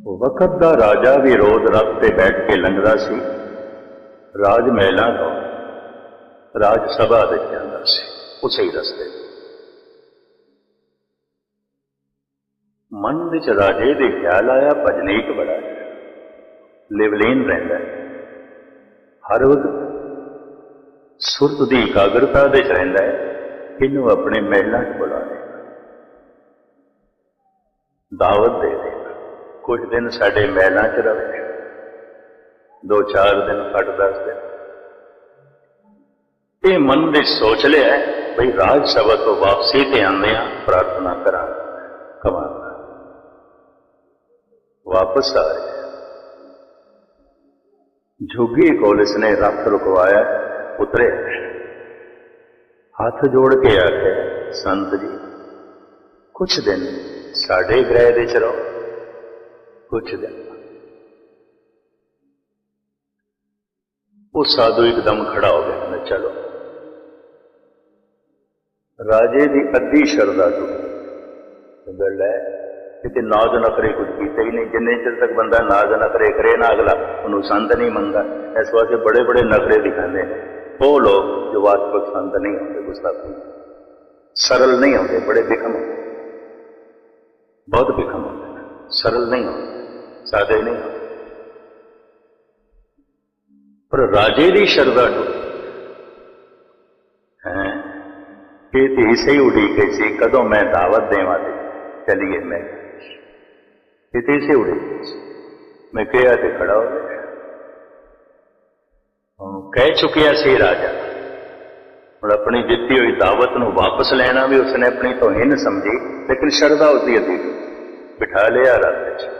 ਵਕਤ ਦਾ ਰਾਜਾ ਵੀ ਰੋਜ਼ ਰੱਥ ਤੇ ਬੈਠ ਕੇ ਲੰਘਦਾ ਸੀ। ਰਾਜ ਮਹਿਲਾਂ ਤੋਂ ਰਾਜ ਸਭਾ ਦੇ ਜਾਂਦਾ ਸੀ, ਉਸੇ ਹੀ ਰਸਤੇ ਮਨ ਵਿੱਚ ਰਾਜੇ ਦੇ ਖਿਆਲ ਆਇਆ, ਭਜਨੀਕ ਬੜਾ ਹੈ। ਲਿਵਲੀਨ ਰਹਿੰਦਾ ਹਰ ਵਕਤ ਸੁਰਤ ਦੀ ਇਕਾਗਰਤਾ ਦੇ ਚ ਰਹਿੰਦਾ ਹੈ। ਇਹਨੂੰ ਆਪਣੇ ਮਹਿਲਾਂ 'ਚ ਬੁਲਾ ਲੈ ਦਾਵਤ ਦੇ ਦੇ। ਕੁਝ ਦਿਨ ਸਾਡੇ ਮਹਿਲਾਂ 'ਚ ਰਵੇ ਦੋ ਚਾਰ ਦਿਨ ਕੱਟ ਦਸ ਦਿਨ ਇਹ ਮਨ ਵਿੱਚ ਸੋਚ ਲਿਆ ਹੈ, ਬਈ ਰਾਜ ਸਭਾ ਤੋਂ ਵਾਪਸੀ ਤੇ ਆਉਂਦੇ ਆ ਪ੍ਰਾਰਥਨਾ ਕਰਾਂ ਕਮਾਂ ਵਾਪਸ ਆ ਰਿਹਾ ਜੋਗੀ ਕੋਲ ਇਸਨੇ ਰੱਥ ਰੁਕਵਾਇਆ ਉਤਰੇ ਹੱਥ ਜੋੜ ਕੇ ਆਖਿਆ ਸੰਤ ਜੀ ਕੁਛ ਦਿਨ ਸਾਡੇ ਗ੍ਰਹਿ ਦੇ ਚ ਰਹੋ ਕੁਛ ਉਹ ਸਾਧੂ ਇੱਕਦਮ ਖੜਾ ਹੋ ਗਿਆ, ਕਹਿੰਦਾ, ਚਲੋ। ਰਾਜੇ ਦੀ ਅੱਧੀ ਸ਼ਰਧਾ ਟੁੱਟੀ ਕਹਿੰਦਾ, ਲੈ, ਕਿਤੇ ਨਾਜ਼ ਨਖਰੇ ਕੁਝ ਕੀਤੇ ਹੀ ਨਹੀਂ। ਜਿੰਨੇ ਚਿਰ ਤੱਕ ਬੰਦਾ ਨਾਜ਼ ਨਖਰੇ ਕਰੇ ਨਾ ਅਗਲਾ, ਉਹਨੂੰ ਸੰਤ ਨਹੀਂ ਮੰਨਦਾ। ਇਸ ਵਾਸਤੇ ਬੜੇ ਬੜੇ ਨਖਰੇ ਦਿਖਾਉਂਦੇ ਨੇ। ਉਹ ਲੋਕ ਜੋ ਵਾਸਤਵਿਕ ਸੰਤ ਨਹੀਂ ਹੁੰਦੇ, ਗੁਸਤਾਖੀ। ਸਰਲ ਨਹੀਂ ਹੁੰਦੇ, ਬੜੇ ਬਿਖਮ ਹੁੰਦੇ ਬਹੁਤ ਬਿਖਮ ਹੁੰਦੇ ਸਰਲ ਨਹੀਂ ਹੁੰਦੇ। ਸਾਦੇ ਨਹੀਂ ਪਰ ਰਾਜੇ ਦੀ ਸ਼ਰਧਾ ਟੁੱਟੀ ਹੈ? ਇਹ ਤੇ ਇਸੇ ਹੀ ਉਡੀਕੇ ਸੀ, ਕਦੋਂ ਮੈਂ ਦਾਵਤ ਦੇਵਾਂ ਤੇ ਚਲੀਏ ਮੈਂ। ਇਹ ਤੇ ਇਸੇ ਉਡੀਕੇ ਮੈਂ ਕਿਹਾ ਤੇ ਖੜਾ ਹੋ ਗਿਆ। ਹੁਣ ਕਹਿ ਚੁੱਕਿਆ ਸੀ ਰਾਜਾ, ਹੁਣ ਆਪਣੀ ਦਿੱਤੀ ਹੋਈ ਦਾਵਤ ਨੂੰ ਵਾਪਸ ਲੈਣਾ ਵੀ ਉਸਨੇ ਆਪਣੀ ਤੋਹੀਨ ਸਮਝੀ, ਲੇਕਿਨ ਸ਼ਰਧਾ ਉਸਦੀ ਅਧੀ ਬਿਠਾ ਲਿਆ ਰੱਥ ਚ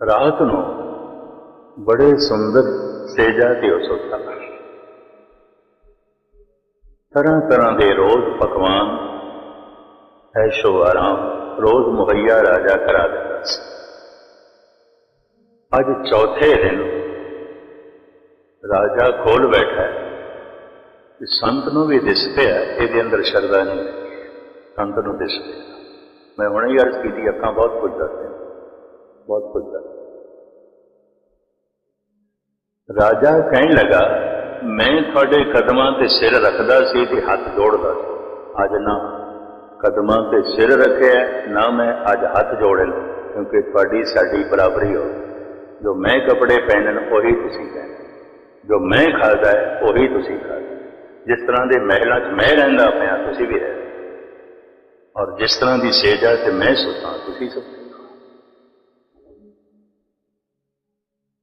ਰਾਤ ਨੂੰ ਬੜੇ ਸੁੰਦਰ ਸੇਜਾ ਤੇ ਉਹ ਤਰ੍ਹਾਂ ਤਰ੍ਹਾਂ ਦੇ ਰੋਜ਼ ਪਕਵਾਨ, ਐਸ਼ੋ ਆਰਾਮ, ਰੋਜ਼ ਮੁਹੱਈਆ ਰਾਜਾ ਕਰਾ ਦਿੰਦਾ ਸੀ। ਅੱਜ ਚੌਥੇ ਦਿਨ ਰਾਜਾ ਖੋਲ ਬੈਠਾ ਕਿ ਸੰਤ ਨੂੰ ਵੀ ਦਿਸ ਪਿਆ ਇਹਦੇ ਅੰਦਰ ਸ਼ਰਧਾ ਨਹੀਂ। ਸੰਤ ਨੂੰ ਦਿਸ ਪਿਆ ਮੈਂ ਹੁਣੇ ਹੀ ਅਰਜ਼ ਕੀਤੀ, ਅੱਖਾਂ ਬਹੁਤ ਕੁਝ ਦੱਸਦੇ ਬਹੁਤ ਕੁਝ ਦੱਸਦੇ ਰਾਜਾ ਕਹਿਣ ਲੱਗਾ, ਮੈਂ ਤੁਹਾਡੇ ਕਦਮਾਂ ਤੇ ਸਿਰ ਰੱਖਦਾ ਸੀ ਤੇ ਹੱਥ ਜੋੜਦਾ ਸੀ। ਅੱਜ ਨਾ ਕਦਮਾਂ ਤੇ ਸਿਰ ਰੱਖਿਆ, ਨਾ ਮੈਂ ਅੱਜ ਹੱਥ ਜੋੜੇ ਕਿਉਂਕਿ ਤੁਹਾਡੀ ਸਾਡੀ ਬਰਾਬਰੀ ਹੋ ਜੋ ਮੈਂ ਕੱਪੜੇ ਪਹਿਨਣ, ਉਹੀ ਤੁਸੀਂ ਪਹਿਨੋ। ਜੋ ਮੈਂ ਖਾਦਾ ਹੈ, ਉਹੀ ਤੁਸੀਂ ਖਾਦੇ ਜਿਸ ਤਰ੍ਹਾਂ ਦੇ ਮਹਿਲਾਂ 'ਚ ਮੈਂ ਰਹਿੰਦਾ ਪਿਆ, ਤੁਸੀਂ ਵੀ ਰਹਿ ਔਰ ਜਿਸ ਤਰ੍ਹਾਂ ਦੀ ਸੇਜਾ ਤੇ ਮੈਂ ਸੁੱਤਾ, ਤੁਸੀਂ ਸੁੱਤੇ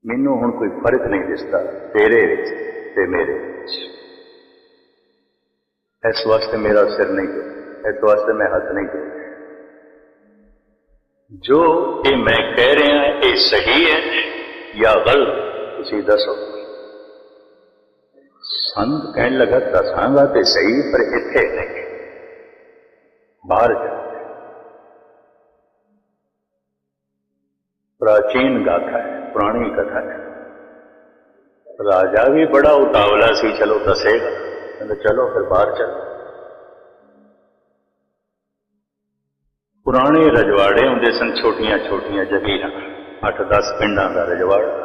ਮੈਨੂੰ ਹੁਣ ਕੋਈ ਫ਼ਰਕ ਨਹੀਂ ਦਿਸਦਾ ਤੇਰੇ ਵਿੱਚ ਤੇ ਮੇਰੇ ਵਿੱਚ ਇਸ ਵਾਸਤੇ ਮੇਰਾ ਸਿਰ ਨਹੀਂ ਜੁੜਿਆ ਇਸ ਵਾਸਤੇ ਮੈਂ ਹੱਥ ਨਹੀਂ ਜੋੜਿਆ ਜੋ ਇਹ ਮੈਂ ਕਹਿ ਰਿਹਾ ਇਹ ਸਹੀ ਹੈ ਜਾਂ ਗਲਤ ਤੁਸੀਂ ਦੱਸੋ ਸੰਤ ਕਹਿਣ ਲੱਗਾ ਦੱਸਾਂਗਾ ਤੇ ਸਹੀ ਪਰ ਇੱਥੇ ਨਹੀਂ ਬਾਹਰ ਜਾ ਪ੍ਰਾਚੀਨ ਗਾਥਾ ਹੈ ਪੁਰਾਣੀ ਕਥਾ ਹੈ। ਰਾਜਾ ਵੀ ਬੜਾ ਉਤਾਵਲਾ ਸੀ, ਚਲੋ ਦੱਸੇਗਾ। ਕਹਿੰਦਾ, ਚਲੋ ਫਿਰ ਬਾਹਰ ਚਲੋ। ਪੁਰਾਣੇ ਰਜਵਾੜੇ ਹੁੰਦੇ ਸਨ ਛੋਟੀਆਂ ਛੋਟੀਆਂ ਜਗੀਰਾਂ 8-10 ਪਿੰਡਾਂ ਦਾ ਰਜਵਾੜਾ।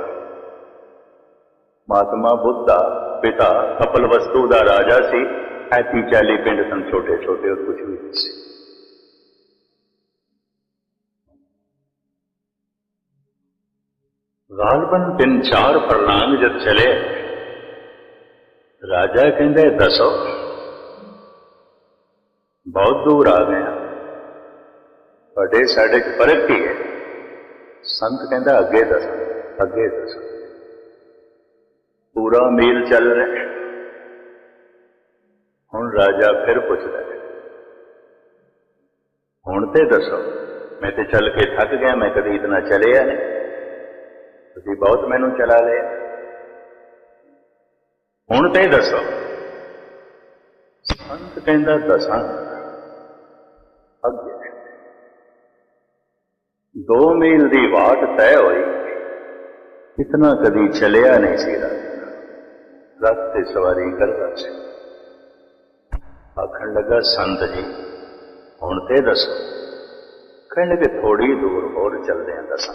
ਮਹਾਤਮਾ ਬੁੱਧਾ, ਪਿਤਾ ਕਪਲਵਸਤੂ ਦਾ ਰਾਜਾ ਸੀ ਐਤੀ 40 ਪਿੰਡ ਸਨ ਛੋਟੇ ਛੋਟੇ ਔਰ ਕੁਝ ਵੀ ਸੀ। ਗਾਲਬਨ ਤਿੰਨ ਚਾਰ ਫਰਲਾਂਗ ਜਦ ਚਲੇ ਰਾਜਾ ਕਹਿੰਦੇ ਦੱਸੋ ਬਹੁਤ ਦੂਰ ਆ ਗਏ ਹਾਂ। ਤੁਹਾਡੇ ਸਾਡੇ ਚ ਫ਼ਰਕ ਕੀ ਹੈ ਸੰਤ ਕਹਿੰਦਾ ਅੱਗੇ ਦੱਸੋ ਅੱਗੇ ਦੱਸੋ ਪੂਰਾ ਮੀਲ ਚੱਲ ਰਿਹਾ ਹੈ। ਹੁਣ ਰਾਜਾ ਫਿਰ ਪੁੱਛਦਾ ਹੈ ਹੁਣ ਤੇ ਦੱਸੋ ਮੈਂ ਤੇ ਚੱਲ ਕੇ ਥੱਕ ਗਿਆ ਮੈਂ ਕਦੀ ਇਤਨਾ ਚਲਿਆ ਨਹੀਂ ਤੁਸੀਂ ਬਹੁਤ ਮੈਨੂੰ ਚਲਾ ਲਿਆ ਹੁਣ ਤੇ ਦੱਸੋ। ਸੰਤ ਕਹਿੰਦਾ, ਦਸਾਂ। ਅੱਗੇ। ਦੋ ਮੀਲ ਦੀ ਵਾਟ ਤੈਅ ਹੋਈ। ਇਤਨਾ ਕਦੀ ਚਲਿਆ ਨਹੀਂ ਸੀ ਰਥ ਤੇ ਸਵਾਰੀ ਕਰਦਾ ਸੀ। ਆਖਣ ਲੱਗਾ, ਸੰਤ ਜੀ, ਹੁਣ ਤੇ ਦੱਸੋ। ਕਹਿਣ ਲੱਗੇ ਥੋੜੀ ਦੂਰ ਹੋਰ ਚੱਲਦੇ ਆਂ ਦਸਾਂ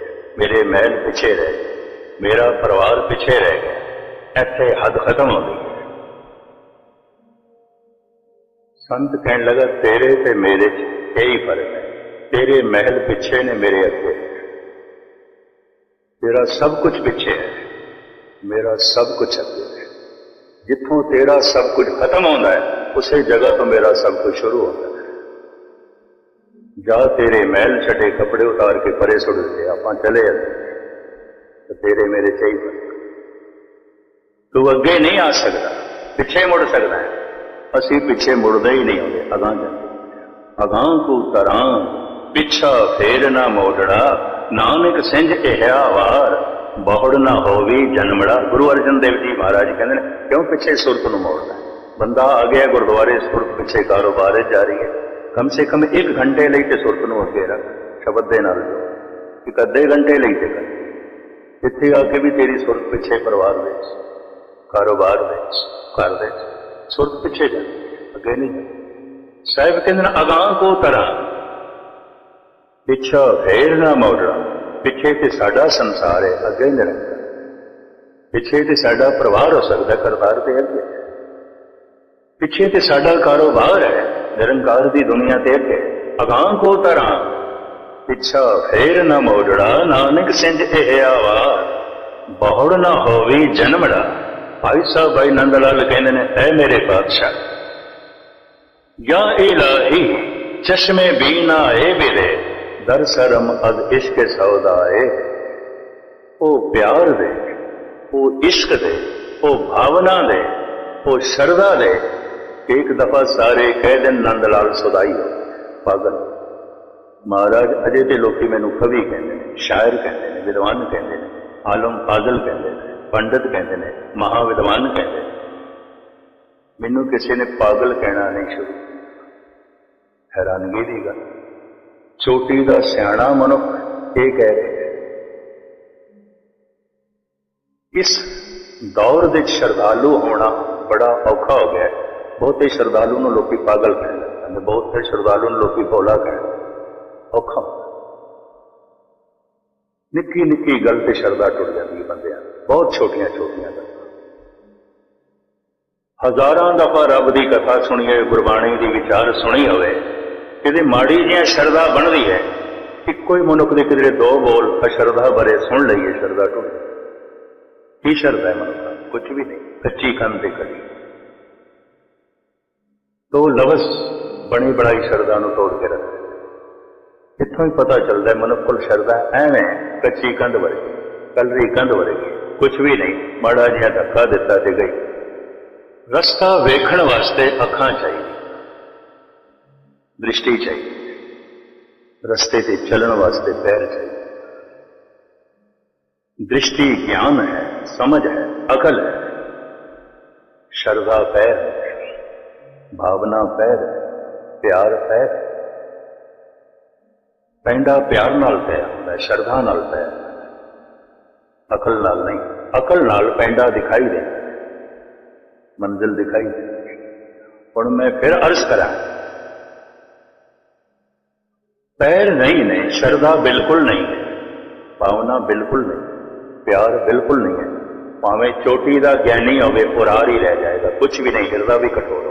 ਗਿਆ। ਮੇਰੇ ਮਹਿਲ ਪਿੱਛੇ ਰਹਿ ਗਏ। ਮੇਰਾ ਪਰਿਵਾਰ ਪਿੱਛੇ ਰਹਿ ਗਿਆ ਇੱਥੇ ਹੱਦ ਖਤਮ ਹੋ ਗਈ ਸੰਤ ਕਹਿਣ ਲੱਗਾ ਤੇਰੇ ਤੇ ਮੇਰੇ ਚ ਇਹੀ ਫ਼ਰਕ ਹੈ ਤੇਰੇ ਮਹਿਲ ਪਿੱਛੇ ਨੇ ਮੇਰੇ ਅੱਗੇ ਤੇਰਾ ਸਭ ਕੁਝ ਪਿੱਛੇ ਹੈ ਮੇਰਾ ਸਭ ਕੁਝ ਅੱਗੇ ਹੈ ਜਿੱਥੋਂ ਤੇਰਾ ਸਭ ਕੁਝ ਖਤਮ ਹੁੰਦਾ ਹੈ ਉਸੇ ਜਗ੍ਹਾ ਤੋਂ ਮੇਰਾ ਸਭ ਕੁਝ ਸ਼ੁਰੂ ਹੁੰਦਾ ਹੈ ਜਾ ਤੇਰੇ ਮਹਿਲ ਛੱਡੇ ਕੱਪੜੇ ਉਤਾਰ ਕੇ ਪਰੇ ਸੁੱਟ ਦਿੱਤੇ, ਆਪਾਂ ਚਲੇ ਜਾਂਦੇ। ਤੇਰੇ ਮੇਰੇ ਚਾਹੀਦੇ ਤੂੰ ਅੱਗੇ ਨਹੀਂ ਆ ਸਕਦਾ, ਪਿੱਛੇ ਮੁੜ ਸਕਦਾ ਹੈ। ਅਸੀਂ ਪਿੱਛੇ ਮੁੜਦੇ ਹੀ ਨਹੀਂ ਹੁੰਦੇ ਅਗਾਂ ਜਾਂਦੇ। ਅਗਾਂ ਕੋ ਤਰਾਂ, ਪਿੱਛਾ ਫੇਰ ਨਾ ਮੋੜੜਾ ਨਾਨਕ ਸਿੰਝ ਕਿਹਾ ਵਾਰ ਬਹੁੜ ਨਾ ਹੋਵੀ ਜਨਮੜਾ। ਗੁਰੂ ਅਰਜਨ ਦੇਵ ਜੀ ਮਹਾਰਾਜ ਕਹਿੰਦੇ ਨੇ, ਕਿਉਂ ਪਿੱਛੇ ਸੁਰਤ ਨੂੰ ਮੋੜਦਾ ਬੰਦਾ ਆ ਗਿਆ ਗੁਰਦੁਆਰੇ ਸੁਰਤ ਪਿੱਛੇ ਕਾਰੋਬਾਰ ਜਾਰੀ ਹੈ। ਕਮ ਸੇ ਕਮ 1 ਘੰਟੇ ਲਈ ਤੇ ਸੁਰਤ ਨੂੰ ਅੱਗੇ ਰੱਖ ਸ਼ਬਦ ਦੇ ਨਾਲ ਜੋ ਇੱਕ ਅੱਧੇ ਘੰਟੇ ਲਈ ਤੇ ਕਰ ਇੱਥੇ ਆ ਕੇ ਵੀ ਤੇਰੀ ਸੁਰਤ ਪਿੱਛੇ ਪਰਿਵਾਰ ਵਿੱਚ ਕਾਰੋਬਾਰ ਦੇ ਘਰ ਦੇ ਸੁਰਤ ਪਿੱਛੇ ਜਾ ਅੱਗੇ ਨਹੀਂ ਸਾਹਿਬ ਕਹਿੰਦੇ ਨੇ ਅਗਾਂ ਕੋ ਤਰਾਂ ਪਿੱਛਾ ਫੇਰ ਨਾ ਮੋੜਨਾ ਪਿੱਛੇ ਤੇ ਸਾਡਾ ਸੰਸਾਰ ਹੈ ਅੱਗੇ ਨਿਰੰਕਾਰ ਪਿੱਛੇ ਤੇ ਸਾਡਾ ਪਰਿਵਾਰ ਹੋ ਸਕਦਾ ਕਰਤਾਰ ਤੇ ਅੱਗੇ ਪਿੱਛੇ ਤੇ ਸਾਡਾ ਕਾਰੋਬਾਰ ਹੈ ਨਿਰੰਕਾਰ ਦੀ ਦੁਨੀਆ ਤੇ ਅੱਗੇ। ਅਗਾਂ ਕੋ ਤਰਾਂ ਪਿੱਛਾ ਫੇਰ ਨਾ ਮੋੜੜਾ, ਨਾਨਕ ਸਿੰਧ ਇਹ ਆਵਾਰ ਬਹੁੜ ਨਾ ਹੋਵੀ ਜਨਮੜਾ। ਭਾਈ ਸਾਹਿਬ ਭਾਈ ਨੰਦ ਲਾਲ ਕਹਿੰਦੇ ਨੇ, ਐ ਮੇਰੇ ਪਾਤਸ਼ਾਹ ਯਾ ਇਲਾਹੀ, ਚਸ਼ਮੇ ਬੀਨਾ ਏ ਬਿਰੇ ਦਰ ਸਰਮ ਅਦ ਇਸ਼ਕ ਸੌਦਾ ਏ ਉਹ ਪਿਆਰ ਦੇ, ਉਹ ਇਸ਼ਕ ਦੇ, ਉਹ ਭਾਵਨਾ ਦੇ, ਉਹ ਸ਼ਰਧਾ ਦੇ ਇੱਕ ਦਫਾ ਸਾਰੇ ਕਹਿ ਦੇਣ ਨੰਦ ਲਾਲ ਸਦਾਈ ਹੋ ਪਾਗਲ ਮਹਾਰਾਜ ਅਜੇ ਤੇ ਲੋਕੀ ਮੈਨੂੰ ਕਵੀ ਕਹਿੰਦੇ ਨੇ ਸ਼ਾਇਰ ਕਹਿੰਦੇ ਨੇ ਵਿਦਵਾਨ ਕਹਿੰਦੇ ਨੇ ਆਲਮ ਫਾਜ਼ਲ ਕਹਿੰਦੇ ਨੇ ਪੰਡਤ ਕਹਿੰਦੇ ਨੇ ਮਹਾ ਵਿਦਵਾਨ ਕਹਿੰਦੇ ਨੇ ਮੈਨੂੰ ਕਿਸੇ ਨੇ ਪਾਗਲ ਕਹਿਣਾ ਨਹੀਂ ਸ਼ੁਰੂ ਹੈਰਾਨਗੀ ਦੀ ਗੱਲ ਛੋਟੀ ਦਾ ਸਿਆਣਾ ਮਨੁੱਖ ਇਹ ਕਹਿ ਰਿਹਾ ਇਸ ਦੌਰ ਦੇ ਵਿੱਚ ਸ਼ਰਧਾਲੂ ਹੋਣਾ ਬੜਾ ਔਖਾ ਹੋ ਗਿਆ ਹੈ ਬਹੁਤੇ ਸ਼ਰਧਾਲੂ ਨੂੰ ਲੋਕੀ ਪਾਗਲ ਕਹਿੰਦੇ ਨੇ ਬਹੁਤੇ ਸ਼ਰਧਾਲੂ ਨੂੰ ਲੋਕੀ ਭੋਲਾ ਕਹਿੰਦੇ ਔਖਾ ਨਿੱਕੀ ਨਿੱਕੀ ਗੱਲ ਤੇ ਸ਼ਰਧਾ ਟੁੱਟ ਜਾਂਦੀ ਹੈ ਬੰਦਿਆਂ ਬਹੁਤ ਛੋਟੀਆਂ ਛੋਟੀਆਂ ਗੱਲਾਂ। ਹਜ਼ਾਰਾਂ ਦਫਾ ਰੱਬ ਦੀ ਕਥਾ ਸੁਣੀਏ ਗੁਰਬਾਣੀ ਦੀ ਵਿਚਾਰ ਸੁਣੀ ਹੋਵੇ, ਕਿਤੇ ਮਾੜੀ ਜਿਹਾ ਸ਼ਰਧਾ ਬਣਦੀ ਹੈ, ਇੱਕੋ ਹੀ ਮਨੁੱਖ ਦੇ ਕਿਧਰੇ ਦੋ ਬੋਲ ਅਸ਼ਰਧਾ ਬਰੇ ਸੁਣ ਲਈਏ, ਸ਼ਰਧਾ ਟੁੱਟ ਜਾਂਦੀ। ਕੀ ਸ਼ਰਧਾ ਹੈ ਮਨੁੱਖ ਦਾ? ਕੁਝ ਵੀ ਨਹੀਂ। ਕੱਚੀ ਕੰਨ ਤੇ ਕੜੀ ਤੋ ਲਵਸ ਬਣੀ ਬੜਾਈ ਸ਼ਰਦਾ ਨੂੰ ਤੋੜ ਕੇ ਰੱਖ। ਇੱਥੋਂ ਹੀ ਪਤਾ ਚੱਲਦਾ ਮਨੁੱਖ ਕੋਲ ਸ਼ਰਦਾ ਐਵੇਂ ਕੱਚੀ ਕੰਧ ਵਰਗੀ, ਕਲਰੀ ਕੰਧ ਵਰਗੀ ਕੁਝ ਵੀ ਨਹੀਂ, ਮਾੜਾ ਜਿਹਾ ਧੱਕਾ ਦਿੱਤਾ ਤੇ ਗਈ। ਰਸਤਾ ਵੇਖਣ ਵਾਸਤੇ ਅੱਖਾਂ ਚਾਹੀਦੀ ਦ੍ਰਿਸ਼ਟੀ ਚਾਹੀਦੀ ਰਸਤੇ ਤੇ ਚੱਲਣ ਵਾਸਤੇ ਪੈਰ ਚਾਹੀਦੇ ਦ੍ਰਿਸ਼ਟੀ ਗਿਆਨ ਹੈ, ਸਮਝ ਹੈ, ਅਕਲ ਹੈ। ਸ਼ਰਦਾ ਪੈਰ ਹੈ। ਭਾਵਨਾ ਪਹਿਰ ਪਿਆਰ ਪਹਿਰ ਪੈਂਡਾ ਪਿਆਰ ਨਾਲ ਪਿਆ ਹੁੰਦਾ ਸ਼ਰਧਾ ਨਾਲ ਪਿਆ। ਅਕਲ ਨਾਲ ਨਹੀਂ, ਅਕਲ ਨਾਲ ਪੈਂਡਾ ਦਿਖਾਈ ਦੇ। ਮੰਜ਼ਿਲ ਦਿਖਾਈ ਹੁਣ ਮੈਂ ਫਿਰ ਅਰਜ਼ ਕਰਾਂ। ਪੈਰ ਨਹੀਂ ਨੇ, ਸ਼ਰਧਾ ਬਿਲਕੁਲ ਨਹੀਂ ਹੈ। ਭਾਵਨਾ ਬਿਲਕੁਲ ਨਹੀਂ, ਪਿਆਰ ਬਿਲਕੁਲ ਨਹੀਂ ਹੈ। ਭਾਵੇਂ ਚੋਟੀ ਦਾ ਗਿਆਨੀ ਹੋਵੇ ਪੁਰਾਰ ਹੀ ਰਹਿ ਜਾਏਗਾ ਕੁਝ ਵੀ ਨਹੀਂ, ਹਿਰਦਾ ਵੀ ਕਠੋਰ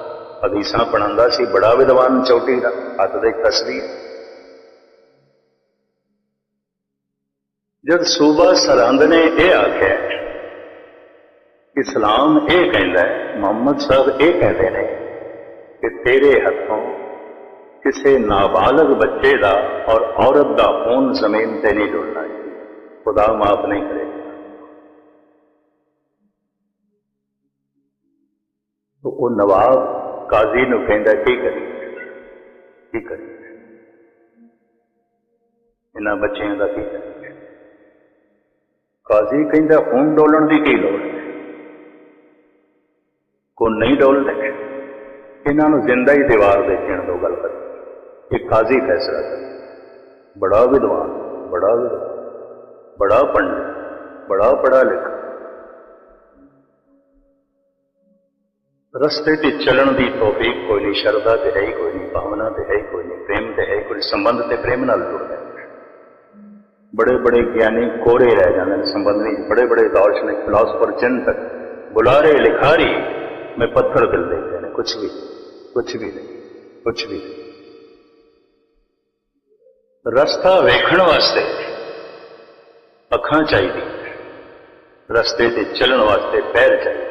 ਹਦੀਸਾਂ ਪੜਾਉਂਦਾ ਸੀ, ਬੜਾ ਵਿਦਵਾਨ ਚੋਟੀ ਦਾ, ਹੱਥ ਦੇ ਕਸਦੀ ਜਦ ਸੂਬਾ ਸਰਹੰਦ ਨੇ ਇਹ ਆਖਿਆ, ਇਸਲਾਮ ਇਹ ਕਹਿੰਦਾ ਹੈ, ਮੁਹੰਮਦ ਸਾਹਿਬ ਇਹ ਕਹਿੰਦੇ ਨੇ ਕਿ ਤੇਰੇ ਹੱਥੋਂ ਕਿਸੇ ਨਾਬਾਲਗ ਬੱਚੇ ਦਾ ਔਰ ਔਰਤ ਦਾ ਖੂਨ ਜ਼ਮੀਨ ਤੇ ਨਹੀਂ ਡੁੱਲਣਾ। ਖੁਦਾ ਮਾਫ ਨਹੀਂ ਕਰੇਗਾ ਤੋ ਉਹ ਨਵਾਬ ਕਾਜ਼ੀ ਨੂੰ ਕਹਿੰਦਾ, ਕੀ ਕਰੀ ਕੀ ਕਰੀ ਇਹਨਾਂ ਬੱਚਿਆਂ ਦਾ ਕੀ ਕਰੀ ਕਾਜ਼ੀ ਕਹਿੰਦਾ, ਹੁਣ ਡੋਲਣ ਦੀ ਕੀ ਲੋੜ ਹੈ? ਕੋ ਨਹੀਂ ਡੋਲਦੇ। ਇਹਨਾਂ ਨੂੰ ਜ਼ਿੰਦਾ ਹੀ ਦੀਵਾਰ ਦੇਖਣ ਤੋਂ ਗੱਲ ਕਰ ਇਹ ਕਾਜ਼ੀ ਫੈਸਲਾ ਕਰ। ਬੜਾ ਵਿਦਵਾਨ, ਬੜਾ ਬੜਾ ਪੰਡਿਤ, ਬੜਾ ਪੜਾ ਲਿਖਾ। ਰਸਤੇ ਤੇ ਚੱਲਣ ਦੀ ਤੋਫੀਕ ਕੋਈ ਨਹੀਂ, ਸ਼ਰਧਾ ਤੇ ਹੈ ਕੋਈ ਨਹੀਂ, ਭਾਵਨਾ ਤੇ ਹੈ ਕੋਈ ਨਹੀਂ, ਪ੍ਰੇਮ ਤੇ ਹੈ ਕੋਈ ਸੰਬੰਧ ਤੇ ਪ੍ਰੇਮ ਨਾਲ ਜੁੜਦਾ ਬੜੇ ਬੜੇ ਗਿਆਨੀ ਕੋਰੇ ਰਹਿ ਜਾਂਦੇ ਨੇ ਸੰਬੰਧ ਨਹੀਂ ਬੜੇ ਬੜੇ ਦਾਰਸ਼ਨਿਕ ਫਿਲਾਸਫਰ ਤੱਕ। ਬੁਲਾਰੇ ਲਿਖਾਰੀ, ਮੈਂ ਪੱਥਰ ਦਿਲ ਦੇਖਦੇ ਨੇ ਕੁਝ ਵੀ ਕੁਝ ਵੀ ਨਹੀਂ ਕੁਝ ਵੀ ਨਹੀਂ। ਰਸਤਾ ਵੇਖਣ ਵਾਸਤੇ ਅੱਖਾਂ ਚਾਹੀਦੀ ਰਸਤੇ ਤੇ ਚੱਲਣ ਵਾਸਤੇ ਪੈਰ ਚਾਹੀਦੇ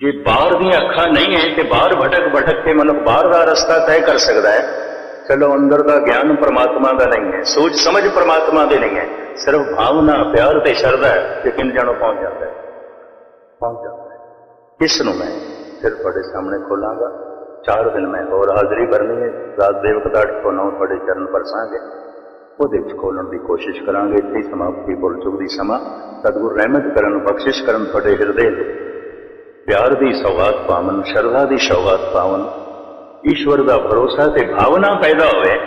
ਜੇ ਬਾਹਰ ਦੀਆਂ ਅੱਖਾਂ ਨਹੀਂ ਹੈ ਤੇ ਬਾਹਰ ਭਟਕ ਭਟਕ ਕੇ ਮਨੁੱਖ ਬਾਹਰ ਦਾ ਰਸਤਾ ਤੈਅ ਕਰ ਸਕਦਾ ਹੈ ਚਲੋ ਅੰਦਰ ਦਾ ਗਿਆਨ ਪਰਮਾਤਮਾ ਦਾ ਨਹੀਂ ਹੈ ਸੋਚ ਸਮਝ ਪਰਮਾਤਮਾ ਦੇ ਨਹੀਂ ਹੈ ਸਿਰਫ ਭਾਵਨਾ, ਪਿਆਰ ਤੇ ਸ਼ਰਧਾ ਹੈ ਯਕੀਨ ਜਾਣੋ ਪਹੁੰਚ ਜਾਂਦਾ ਹੈ ਪਹੁੰਚ ਜਾਂਦਾ ਹੈ ਇਸ ਨੂੰ ਮੈਂ ਫਿਰ ਤੁਹਾਡੇ ਸਾਹਮਣੇ ਖੋਲਾਂਗਾ? ਚਾਰ ਦਿਨ ਮੈਂ ਹੋਰ ਹਾਜ਼ਰੀ ਕਰਨੀ ਹੈ ਰਾਤ ਦੇ ਵਕਤ ਅੱਠ ਤੋਂ ਨੌ ਤੁਹਾਡੇ ਚਰਨ ਪਰਸਾਂਗੇ। ਉਹਦੇ ਵਿੱਚ ਖੋਲਣ ਦੀ ਕੋਸ਼ਿਸ਼ ਕਰਾਂਗੇ। ਇੱਥੇ ਹੀ ਸਮਾਪਤੀ ਬੋਲ ਚੁੱਕਦੀ ਸਮਾਂ। ਸਤਿਗੁਰ ਰਹਿਮਤ ਕਰਨ, ਬਖਸ਼ਿਸ਼ ਕਰਨ ਤੁਹਾਡੇ ਹਿਰਦੇ ਦੇ ਪਿਆਰ ਦੀ ਸੌਗਾਤ ਪਾਵਨ, ਸ਼ਰਧਾ ਦੀ ਸੌਗਾਤ ਪਾਵਨ। ਈਸ਼ਵਰ ਦਾ ਭਰੋਸਾ ਤੇ ਭਾਵਨਾ ਪੈਦਾ ਹੋਵੇ,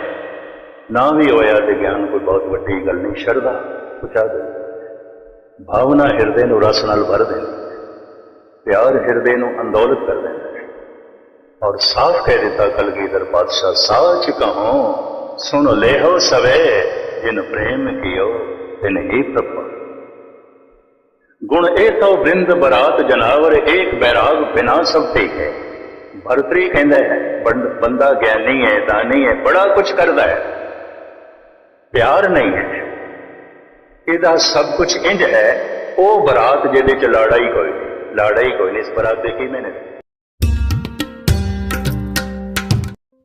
ਨਾ ਵੀ ਹੋਇਆ ਤੇ ਗਿਆਨ ਕੋਈ ਬਹੁਤ ਵੱਡੀ ਗੱਲ ਨਹੀਂ, ਸ਼ਰਧਾ ਪਹੁੰਚਾ ਦੇ। ਭਾਵਨਾ ਹਿਰਦੇ ਨੂੰ ਰਸ ਨਾਲ ਭਰ ਦੇ, ਪਿਆਰ ਹਿਰਦੇ ਨੂੰ ਅੰਦੋਲਤ ਕਰ ਦਿੰਦਾ ਔਰ ਸਾਫ਼ ਕਹਿ ਦਿੱਤਾ ਕਲਗੀਧਰ ਪਾਤਸ਼ਾਹ, ਸਾਚ ਕਹੋ, ਸੁਣ ਲੈਹੋ ਸਵੇ, ਜਿਨ ਪ੍ਰੇਮ ਕੀਓ, ਤਿਨ ਹੀ ਪ੍ਰਭ। ਗੁਣ ਇਹ ਤੋ ਬ੍ਰਿੰਦ ਬਰਾਤ ਜਨਾਵਰ ਏਕ ਬੈਰਾਗ ਬਿਨਾ ਸਭ ਠੀਕ ਹੈ ਭਰਤਰੀ ਕਹਿੰਦਾ ਹੈ ਬੰਦ- ਬੰਦਾ ਗਿਆਨੀ ਹੈ ਦਾਨੀ ਹੈ, ਬੜਾ ਕੁਝ ਕਰਦਾ ਹੈ। ਪਿਆਰ ਨਹੀਂ ਹੈ। ਇਹਦਾ ਸਭ ਕੁਝ ਇੰਜ ਹੈ, ਉਹ ਬਰਾਤ ਜਿਹਦੇ ਚ ਲਾੜਾ ਹੀ ਕੋਈ ਲਾੜਾ ਹੀ ਕੋਈ ਨਹੀਂ, ਇਸ ਬਰਾਤ ਦੇ ਕੀ ਮੈਨੇ?